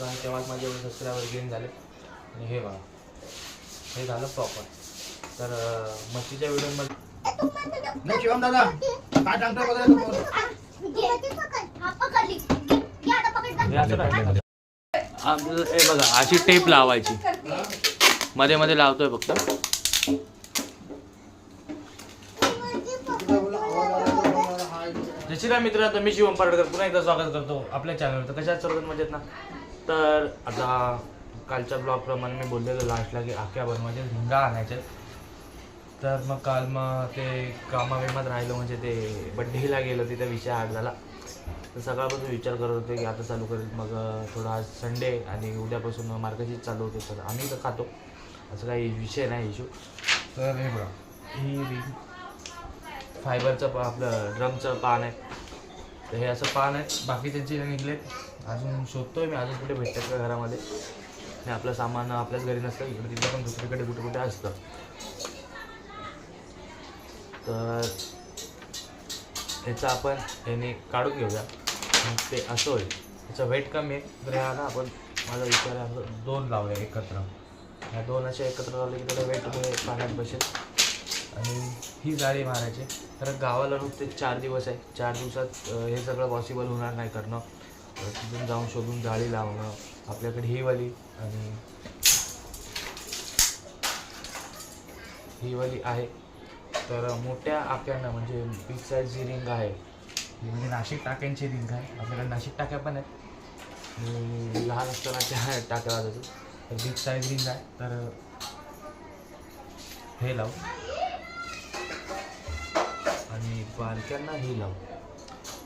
होतं आणि तेव्हाच माझे एवढे सबस्क्रायबर गेन झाले. आणि हे बघा हे झालं प्रॉपर तर मच्छीच्या व्हिडिओमध्ये नाही शिवम दादा काय सांगतोय बघा हे असं राहिलं. आपलं- हे बघा अशी टेप लावायची. मध्ये मध्ये लावतोय फक्त. जशी काय मित्र आता मी शिवम पारडकर पुन्हा एकदा स्वागत करतो आपल्या चॅनलवर तर कशात सर्वात मजेत ना? तर आता कालच्या ब्लॉगप्रमाणे मी बोललेलो लास्टला की आख्या बनवायचे झुंडा आणायचे. तर मग काल मग ते कामाविमात राहिलं म्हणजे ते बड्डेला गेलो तिथे विषय आठ झाला. तर सकाळपासून विचार करत होते की आता चालू करेल. मग थोडा आज संडे आणि उद्यापासून मार्गशीच चालू होते. तर आम्ही तर खातो. असं काही विषय नाही इशू तर हे बघा ही फायबरचं पा आपलं ड्रमचं पान आहे. तर हे असं पान आहे. बाकी त्यांचे निघले अजून शोधतोय मी अजून कुठे भेटतात का घरामध्ये? आणि आपलं सामान आपल्याच घरी नसतं इकडे तिकडे पण दुसरीकडे कुठे कुठे असतं. तर याचं आपण याने काढून घेऊया. मग ते असं होईल. त्याचं वेट कमी आहे. तर ह्याला आपण माझा विचार आहे असं दोन लावूया एकत्र. ह्या दोन असे एकत्र लावले की त्याला वेट पाण्यात बसेल. आणि ही जाळी मारायची. तर गावाला नुसते चार दिवस आहे. चार दिवसात हे सगळं पॉसिबल होणार नाही करणं. तिथून जाऊन शोधून जाळी लावणं आपल्याकडे ही वाली आणि ही वाली आहे. तर मोठ्या आक्यांना म्हणजे बिग साईज जी रिंग आहे ही म्हणजे नाशिक टाक्यांची रिंग आहे. आपल्याकडे नाशिक टाक्या पण आहेत. मी लहान असताना त्या टाक्या वाजायचो तर बिग साईज रिंग आहे. तर हे लावू. बारक्यांना हे लावू.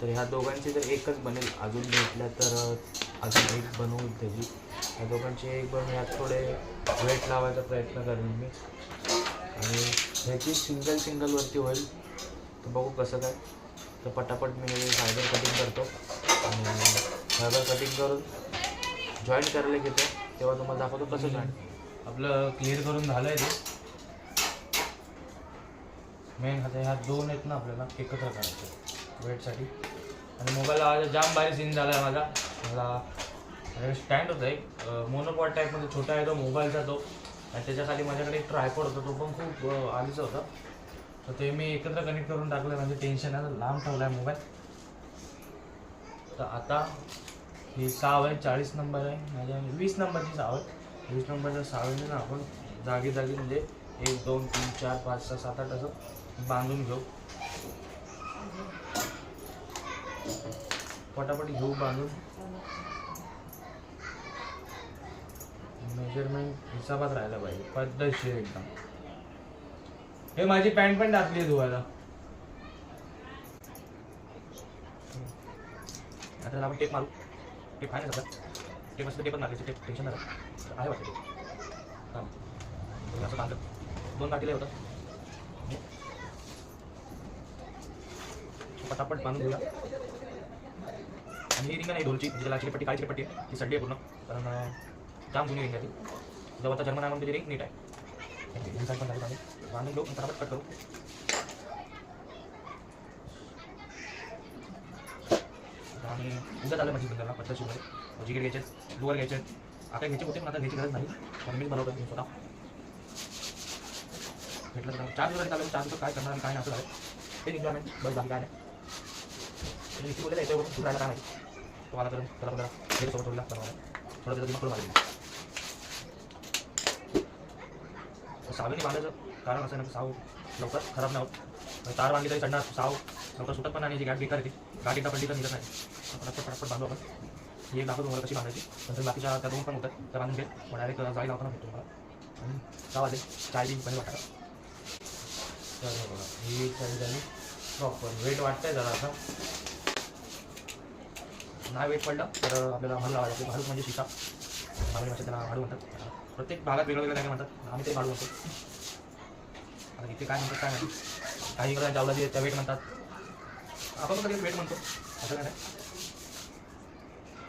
तर ह्या दोघांची जर एकच बनेल अजून भेटल्या तर अजून एक बनवू त्याची. ह्या दोघांची एक बनवू यात थोडे वेट लावायचा प्रयत्न करेन मी. आणि ह्याची सिंगल सिंगलवरती होईल. तर बघू कसं काय. तर पटापट मी फायबर कटिंग करतो. आणि फायबर कटिंग करून जॉईन करायला घेतो. तेव्हा तुम्हाला दाखवतो कसं जॉईन आपलं क्लिअर करून झालं आहे ते. मेन आता ह्या दोन आहेत ना आपल्याला एकत्र करायचं वेटसाठी. आणि मोबाईल माझा जाम भारी सीन झाला आहे माझा. मला स्टँड होता एक. मोनोपॉट टाईपमध्ये छोटा आहे तो मोबाईलचा तो. आणि त्याच्याखाली माझ्याकडे एक ट्रायपॉड होता तो पण खूप आलीचा आधीचा होता. तर ते मी एकत्र कनेक्ट करून टाकलं म्हणजे टेन्शन आहे लांब ठेवला आहे मोबाईल. तर आता ही साव आहे चाळीस नंबर आहे. माझ्या म्हणजे वीस नंबरची साव आहे. वीस नंबरच्या सावने ना आपण जागी जागी म्हणजे एक दोन तीन चार पाच सहा सात आठ असं बांधून घेऊ. पटापट घेऊ बांधून. मेजरमेंट हिसाबात राहायला पाहिजे. पद्धतशीर एकदम. हे माझी पॅन्ट पण टाकली धुवायला. आता आपण टेप मारू. टेप आहे ना सगळं टेप असतं टेपच मारायचं. टेप टेन्शन नाही आहे वाटतं ते. असं बांधलं. दोन बाकीला होतं. पटापट बांधून घेऊया. आणि ही रिंग नाही ढोलची ज्याला चिरपट्टी काय चिरपट्टी आहे. ती सड्डी आहे पूर्ण. कारण जाम जुनी रिंग आहे ती. जेव्हा आता जर्मन आहे. म्हणून रिंग नीट आहे बांधून. घेऊ पटापट कट करू. आणि उद्या झालं माझी बंदरला पद्धतशीरमध्ये जिगेट घ्यायचे लोअर घ्यायचे. आता घ्यायचे होते पण आता घ्यायची गरज नाही. कारण मीच बनवतो मी स्वतः. भेटलं तर चार दिवस चालू चार दिवस काय करणार आणि काय नाही असं झालं ते एन्जॉयमेंट बस बाकी काय नाही. इथे बोलले याच्यावर सुरू राहायला काय नाही? तुम्हाला तर त्याला पण हे सोबत थोडं लागतं थोडं त्याचं दिमाग करून मारेल सावलीने बांधायचं कारण असं आहे ना साव लवकर खराब नाही होत. तार बांधली तरी चढणार साव लवकर सुटत पण नाही जी गाठ बेकार येते गाठ एकदा पडली तर निघत नाही. फटाफट फटाफट बांधू आपण. ही एक दाखवतो तुम्हाला कशी बांधायची. नंतर बाकीच्या त्या दोन पण होतात त्या बांधून घे. पण डायरेक्ट जाळी लावताना भेटतो तुम्हाला. आणि सहा वाजले. चाय बी पहिले वाटायला. तर ही चाळी झाली. प्रॉपर वेट वाटतंय जरा आता. नाही वेट पडलं. तर आपल्याला भाडू लावायचं भाडू म्हणजे शिका. भाडू भाषेत त्याला भाडू म्हणतात. प्रत्येक भागात वेगळं वेगळं काय म्हणतात. आम्ही ते भाडू म्हणतो. आता इथे काय म्हणतात काय म्हणतात काही इकडे जावला जे त्या वेट म्हणतात. आपण पण कधी वेट म्हणतो. असं काय नाही.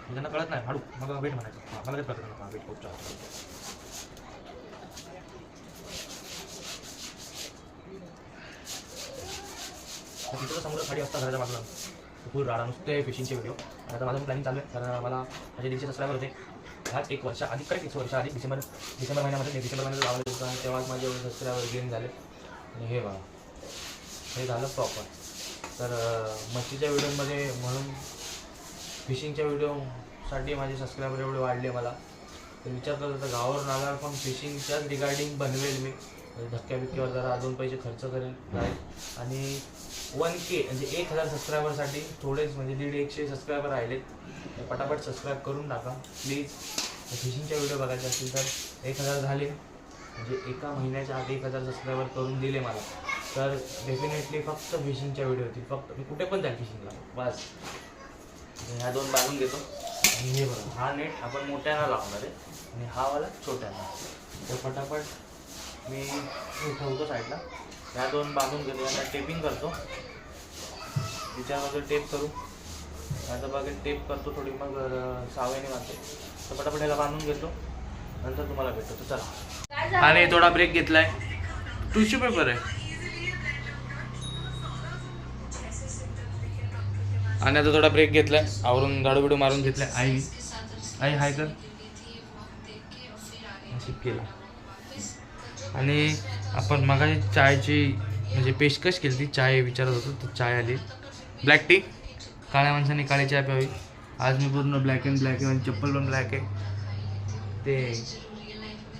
म्हणजे त्यांना कळत नाही. भाडू. मग वेट म्हणायचं. मला तेच कळतं. वेट खूप चालतं तिथं समोर खाली असता घराच्या बाजूला. फुल राडा. नुसते फिशिंगचे व्हिडिओ आता माझं प्लॅनिंग चालू आहे. कारण मला माझे दीडशे सबस्क्रायबर होते. ह्याच एक वर्ष आधी करेक्ट एक वर्ष आधी डिसेंबर डिसेंबर महिन्यामध्ये डिसेंबर महिन्यात लावलं होतं. आणि तेव्हाच माझे सबस्क्रायबर गेन झाले. आणि हे बघा. हे झालं प्रॉपर तर मच्छीच्या व्हिडिओमध्ये म्हणून फिशिंगच्या व्हिडिओसाठी माझे सबस्क्रायबर एवढे वाढले मला. तर विचार करत होता गावावरून आल्यावर पण फिशिंगच्याच रिगार्डिंग बनवेल मी. म्हणजे धक्क्या बिक्क्यावर जरा अजून पैसे खर्च करेल. आणि वन के म्हणजे एक हजार सबस्क्रायबरसाठी थोडेच म्हणजे दीड एकशे सबस्क्रायबर राहिलेत पटापट सबस्क्राईब करून टाका प्लीज फिशिंगच्या व्हिडिओ बघायचे असतील तर एक हजार झाले. म्हणजे एका महिन्याच्या आत एक हजार सबस्क्रायबर करून दिले मला. तर डेफिनेटली फक्त फिशिंगच्या व्हिडिओ होतील फक्त मी कुठे पण जाईल फिशिंगला बस. ह्या दोन बांधून घेतो. आणि हे बघा हा नेट आपण मोठ्यानं लावणार आहे. आणि हा वाला छोट्यानं. तर फटाफट मी ठेवतो साईडला ह्या दोन बांधून घेतो यांना टेपिंग करतो. तिच्यामध्ये टेप करू. आता बघा टेप करतो थोडी मग सावयाने मारते तर फटाफट ह्याला बांधून घेतो. नंतर तुम्हाला भेटतो. तर चला. आणि थोडा ब्रेक घेतलाय. टिश्यू पेपर आहे. आणि आता थोडा ब्रेक घेतलाय. आवरून झाडू बिडू मारून घेतलाय. आई आई हाय कर. केला. आणि आपण मग चायची म्हणजे पेशकश केली ती चाय विचारत होतो तर चाय आली. ब्लॅक टी काळ्या माणसाने काळी चाय प्यावी. आज मी पूर्ण ब्लॅक अँड ब्लॅक आहे आणि चप्पल पण ब्लॅक आहे. ते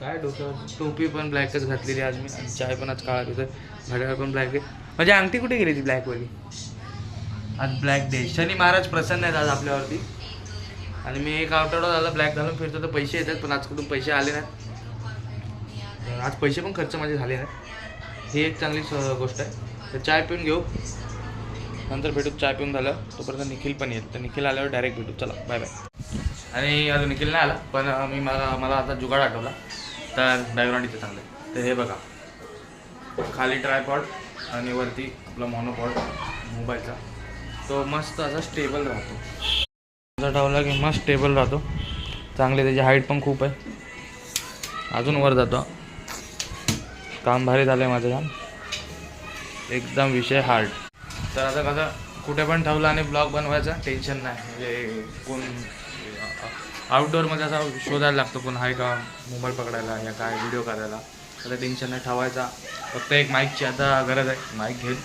काय डोक्यावर टोपी पण ब्लॅकच घातलेली आज मी. आणि चाय पण आज काळा पितोय. घड्याळ पण ब्लॅक आहे. माझी अंगठी कुठे गेली ती ब्लॅकवाली आज ब्लॅक डे शनी महाराज प्रसन्न आहेत आज आपल्यावरती. आणि मी एक आठवडा झाला ब्लॅक घालून फिरतो तर पैसे येतात पण आज कुठून पैसे आले नाहीत. आज पैसे पण खर्च माझे झाले नाही ही एक चांगली स- गोष्ट आहे. तर चाय पिऊन घेऊ. नंतर भेटू. चाय पिऊन झालं. तोपर्यंत निखिल पण येईल. तर निखिल आल्यावर डायरेक्ट भेटू. चला बाय बाय आणि अजून निखिल नाही आला पण मी मला मला आता जुगाड आठवला. तर बॅकग्राऊंड इथे चांगलं आहे. तर हे बघा. खाली ट्रायपॉड आणि वरती आपला मोनोपॉड मोबाईलचा तो मस्त असा स्टेबल राहतो. असा ठेवला की मस्त स्टेबल राहतो. चांगले त्याची हाईट पण खूप आहे. अजून वर जातो. काम भारी झालं आहे माझं काम. एकदम विषय हार्ड तर आता कसं कुठे पण ठेवलं आणि ब्लॉग बनवायचा टेन्शन नाही. म्हणजे कोण आउटडोअरमध्ये असा शोधायला लागतो कोण आहे का मोबाईल पकडायला या काय व्हिडिओ करायला. तर टेन्शन नाही ठेवायचा. फक्त एक माईकची आता गरज आहे. माईक घेईल.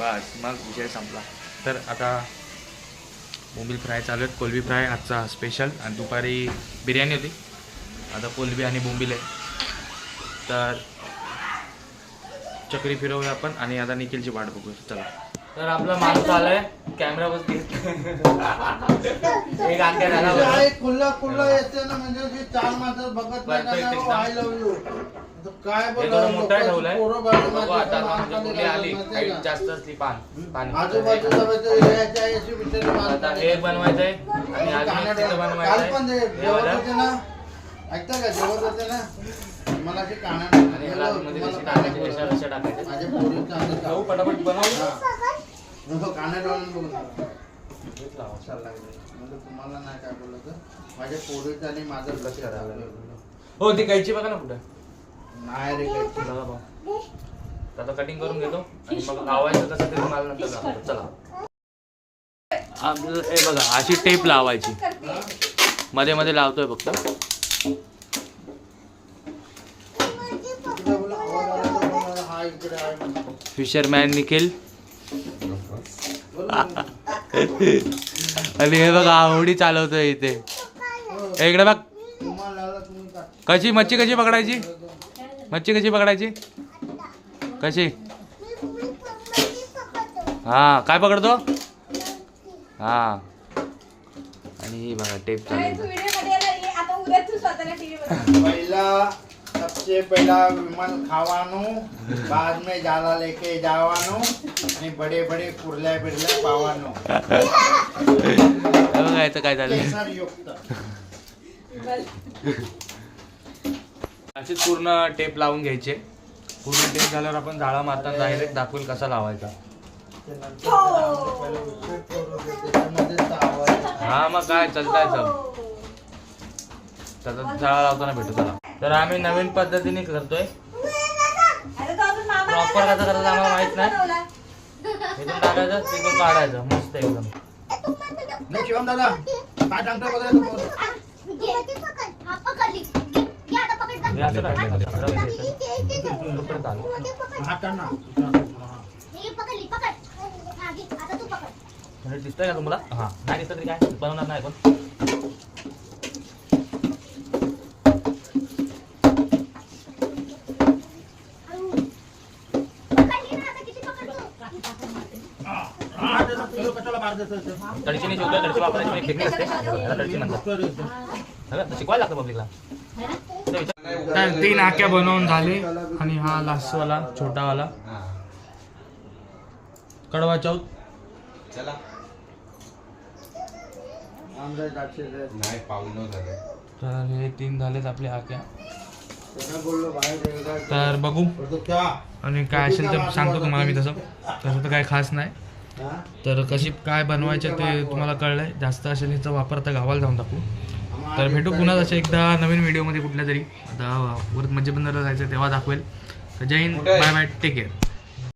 बस मग विषय संपला. तर आता बोंबील फ्राय चालू आहेत. कोलबी फ्राय आजचा स्पेशल आणि दुपारी बिर्याणी होती. आता कोलबी आणि बोंबील आहे. तर चक्री फिरवूया आपण आणि आता निखिलची वाट बघू चला. तर आपला माणूस आलाय. कॅमेरावरती एक आख्या झाला बरं. काय खुल्ला खुल्ला येते ना म्हणजे जी चार माणसं बघत नाही Perfect ना एकदम. आय लव्ह यू काय हे बोलावं, मोठा लोकांची ठेवलाय. पोरं बाजू बघू माझ्या आता माणसाने म्हणजे मुली आली. माहिती हाईट का? जास्त असली पान आजूबाजूला म्हणजे आता हे बनवायचंय आणि अजून एक तिथं काल बनवायचंय. पण ते हे जेवत वालं. होते ना ऐकता का? जेवत होते ना मला ते काना माझ्या पोरी पटापट बनवू. काना बघून लावा. चालला लागले. म्हणजे तुम्हाला नाही काय बोललं तर. माझ्या पोरीचं आणि माझं लक्ष हो ती कैची बघा ना कुठं? नाही रे बघा. तर आता कटिंग करून घेतो. आणि मग लावायचं कसं ते मला नंतर चला. हे बघा अशी टेप लावायची. मध्ये मध्ये लावतोय फक्त इकडे बोला, आवाज आला तर बोला, हा इकडे आहे म्हणून. फिशरमॅन निखिल. आणि हे बघा आवडी चालवतोय इथे. इकडे बघ. तुम्हाला आला तुम्ही का? कशी मच्छी कशी पकडायची? मच्छी कशी पकडायची? कशी? हा काय पकडतो? हा. आणि ही बघा टेप अरे, चालू पहला सबसे पहला विमान खावानो बाद में जाला लेके जावानो आणि बडे बडे कुर्ल्या बिरल्या पावानो हे बघा काय झालं केसर युक्त अशीच पूर्ण टेप लावून घ्यायचे. पूर्ण टेप झाल्यावर आपण जाळा मारताना डायरेक्ट दाखवेल कसा लावायचा. हा मग काय चालताय सब त्याचा जाळा लावताना भेटू चला. तर आम्ही नवीन पद्धतीने करतोय. अरे तो अजून मामा Proper नाही कसं करायचं आम्हाला माहीत नाही. इथून टाकायचं तिथून काढायचं. मस्त एकदम. नाही शिवम दादा काय सांगतो दिसतंय का तुम्हाला? हां. नाही दिसतं तरी काय? बनवणार नाही पण कशाला मार देतो ते? तडीची नाही शिकवलं तडीची वापरायची टेक्निक असते त्याला तडीची म्हणतात. सगळं शिकवायला लागतं पब्लिकला तर तीन आक्या बनवून झाले आणि हा लास्टवाला छोटावाला. कडवा चौथ. चला. आमच्या जागचे ते. नाही पाऊल झालं तर हे तीन झालेत आपले आक्या. तर बघू. आणि काय असेल तर सांगतो तुम्हाला मी तसं. तसं तर काय खास नाही? तर कशी काय बनवायचं ते तुम्हाला कळलंय. जास्त असेल ह्याचा वापर आता गावाला जाऊन टाकू. तर भेटू पुन्हा जसं एकदा नवीन व्हिडिओमध्ये कुठल्या तरी. आता परत मज्जा बंदरला जायचं तेव्हा दाखवेल. तर जय Hind. Bye bye take care